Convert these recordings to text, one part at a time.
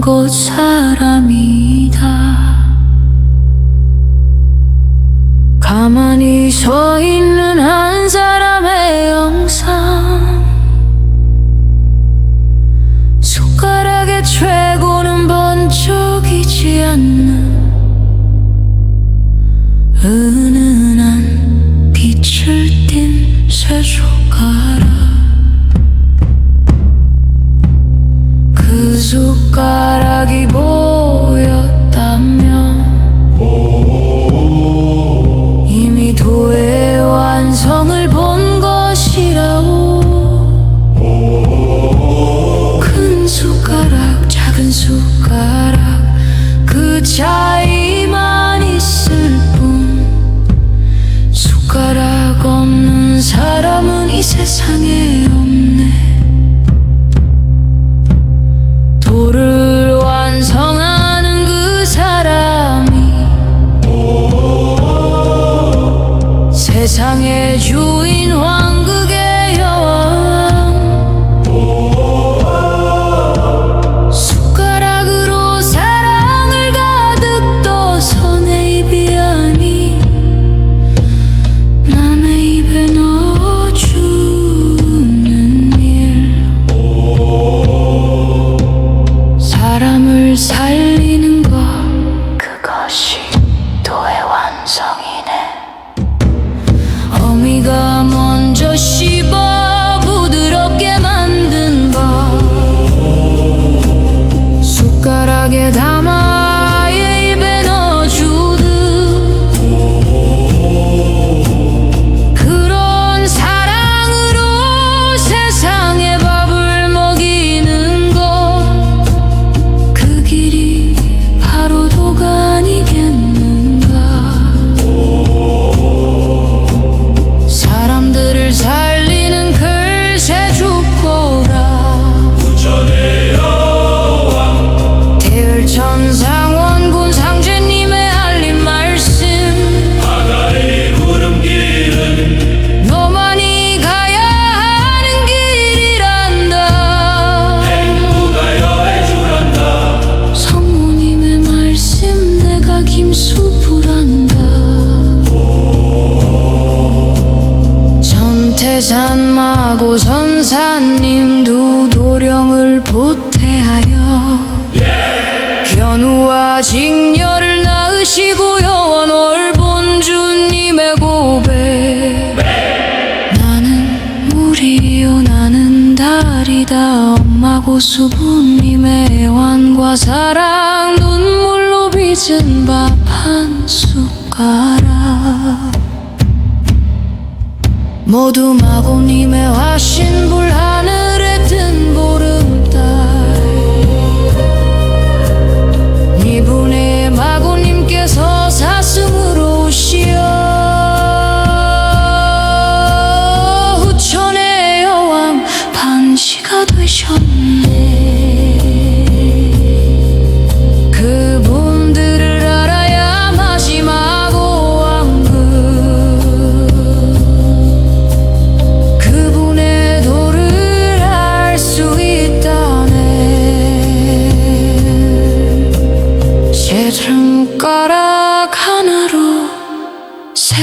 제 숟가락은 곧 사람이다. 가만히 서 있는 한 사람의 영상. 숟가락의 최고는 번쩍이지 않는 은은한 빛을 띤 쇠숟가 숟가락이 보였다면 이미 도의 완성을 본 것이라오 큰 숟가락 작은 숟가락 그 차이만 있을 뿐. 숟가락 없는 사람은 이 세상에 사람을 살 김수부란다. 전태산 마고 선사님도 도령을 보태하여 견우와 직녀를 낳으시고 영원 올본 주님의 고백. 나는 물이요 나는 달이다. 엄마 고 수부님의 애완과 사랑 빚은 밥 한 숟가락. 모두 마고님의 화신 불 하늘에 뜬 보름달. 이분의 마고님께서 사슴으로 오시어 후천의 여왕 반시가 되셨네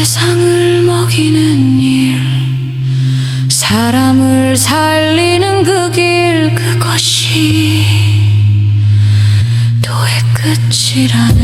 세상을 먹이는 일 사람을 살리는 그 길 그것이 도의 끝이라는